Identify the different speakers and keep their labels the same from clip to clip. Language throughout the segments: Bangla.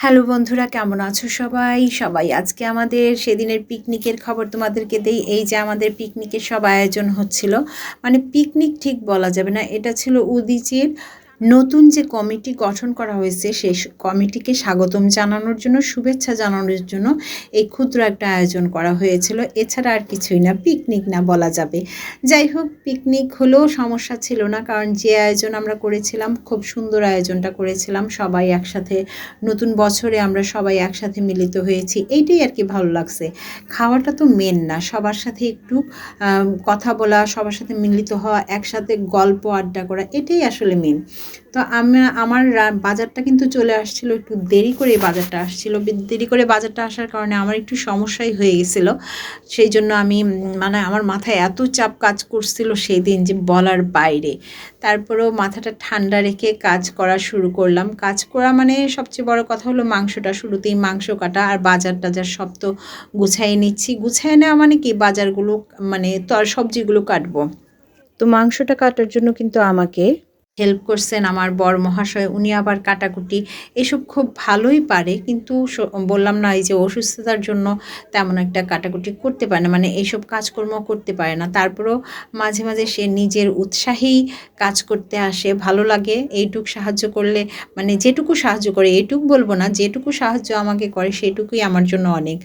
Speaker 1: হ্যালো বন্ধুরা, কেমন আছো সবাই? সবাই আজকে আমাদের সেদিনের পিকনিকের খবর তোমাদেরকে দেই। এই যে আমাদের পিকনিকের সব আয়োজন হচ্ছিল। মানে পিকনিক ঠিক বলা যাবে না, এটা ছিল উদিচির নতুন যে কমিটি গঠন করা হয়েছে, সেই কমিটিকে স্বাগতম জানানোর জন্য, শুভেচ্ছা জানানোর জন্য এই ক্ষুদ্র একটা আয়োজন করা হয়েছিল। এছাড়া আর কিছুই না, পিকনিক না বলা যাবে। যাই হোক, পিকনিক হলেও সমস্যা ছিল না, কারণ যে আয়োজন আমরা করেছিলাম, খুব সুন্দর আয়োজনটা করেছিলাম, সবাই একসাথে, নতুন বছরে আমরা সবাই একসাথে মিলিত হয়েছি। এইটাই আর কি ভালো লাগছে। খাওয়াটা তো মেন না, সবার সাথে একটু কথা বলা, সবার সাথে মিলিত হওয়া, একসাথে গল্প, আড্ডা করা, এটাই আসলে মেন তো আমি, আমার বাজারটা কিন্তু চলে আসছিল, একটু দেরি করে বাজারটা আসছিল। দেরি করে বাজারটা আসার কারণে আমার একটু সমস্যাই হয়ে গেছিল। সেই জন্য আমি মানে আমার মাথায় এত চাপ কাজ করছিল সেই দিন যে বলার বাইরে। তারপরেও মাথাটা ঠান্ডা রেখে কাজ করা শুরু করলাম। কাজ করা মানে সবচেয়ে বড় কথা হলো মাংসটা শুরুতেই মাংস কাটা আর বাজার টাজার সব তো গুছাই নিচ্ছি। গুছাই নেওয়া মানে কি? বাজারগুলো মানে তর সবজিগুলো কাটবো। তো মাংসটা কাটার জন্য কিন্তু আমাকে হেল্প করছেন আমার বর মহাশয়, উনি আবার কাটাকুটি। এসব খুব ভালোই পারে, কিন্তু বললাম না এই যে অসুস্থতার জন্য তেমন একটা কাটাকুটি করতে পারে না মানে এইসব কাজকর্ম করতে পারে না। তারপরেও মাঝে মাঝে সে নিজের উৎসাহেই কাজ করতে আসে, ভালো লাগে, এইটুক সাহায্য করলে মানে যেটুকু সাহায্য করে, এইটুক বলব না, যেটুকু সাহায্য আমাকে করে, সেটুকুই আমার জন্য অনেক।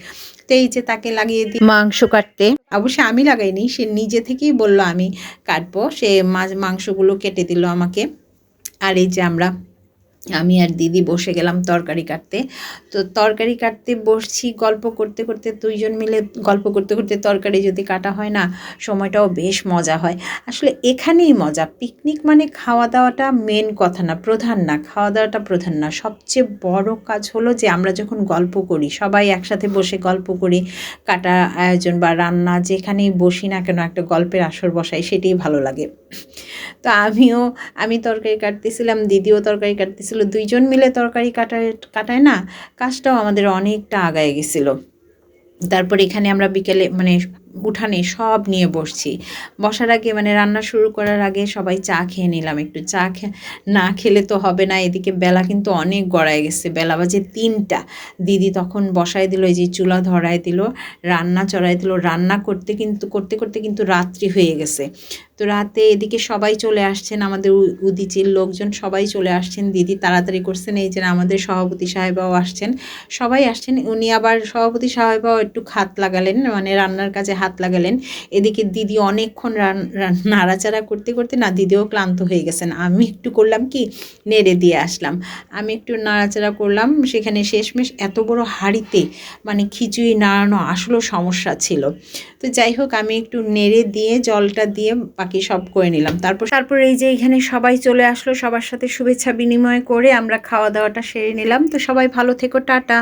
Speaker 1: তো এই যে তাকে লাগিয়ে দিই। মাংস কাটতে অবশ্যই আমি লাগাইনি, সে নিজে থেকেই বলল, আমি কাটবো। সে মাছ, মাংসগুলো কেটে দিল আমাকে। আর এই যে আমরা আমি আর দিদি বসে গেলাম তরকারি কাটতে। তো তরকারি কাটতে বসছি গল্প করতে করতে, দুইজন মিলে গল্প করতে করতে তরকারি যদি কাটা হয় না, সময়টাও বেশ মজা হয়। আসলে এখানেই মজা। পিকনিক মানে খাওয়া দাওয়াটা মেন কথা না, প্রধান না। খাওয়া দাওয়াটা প্রধান না। সবচেয়ে বড় কাজ হলো যে আমরা যখন গল্প করি, সবাই একসাথে বসে গল্প করি, কাটা আয়োজন বা রান্না যেখানেই বসি না কেন একটা গল্পের আসর বসাই, সেটাই ভালো লাগে। তো আমিও, আমি তরকারি কাটতেছিলাম, দিদিও তরকারি কাটতেছিল দুইজন মিলে তরকারি কাটায় কাটায় না, কাজটাও আমাদের অনেকটা আগায় গেছিল। তারপর এখানে আমরা বিকেলে মানে উঠানে সব নিয়ে বসছি। বসার আগে মানে রান্না শুরু করার আগে সবাই চা খেয়ে নিলাম একটু। চা না খেলে তো হবে না, এদিকে বেলা কিন্তু অনেক গড়ায় গেছে, বেলা বাজে তিনটা। দিদি তখন বসায় দিল, এই যে চুলা ধরায় দিল, রান্না চড়াই দিল, রান্না করতে কিন্তু, করতে করতে কিন্তু রাত্রি হয়ে গেছে। তো রাতে এদিকে সবাই চলে আসছেন, আমাদের উদিচির লোকজন সবাই চলে আসছেন, দিদি তাড়াতাড়ি করছেন, এই যে আমাদের সভাপতি সাহেবাও আসছেন। সবাই আসছেন, উনি আবার সভাপতি সাহেবাও একটু খাত লাগালেন মানে রান্নার কাজে হাত লাগালেন। এদিকে দিদি অনেকক্ষণ নাড়াচাড়া করতে করতে না দিদিও ক্লান্ত হয়ে গেছেন। আমি একটু করলাম কি, নেড়ে দিয়ে আসলাম। আমি একটু নাড়াচাড়া করলাম। সেখানে শেষমেশ এত বড় হাঁড়িতে মানে খিচুড়ি নাড়ানো আসলেও সমস্যা ছিল। তো যাই হোক, আমি একটু নেড়ে দিয়ে জলটা দিয়ে বাকি সব করে নিলাম। তারপর তারপর এই যে এখানে সবাই চলে আসলো সবার সাথে শুভেচ্ছা বিনিময় করে আমরা খাওয়া দাওয়াটা সেরে নিলাম। তো সবাই ভালো থেকো, টাটা।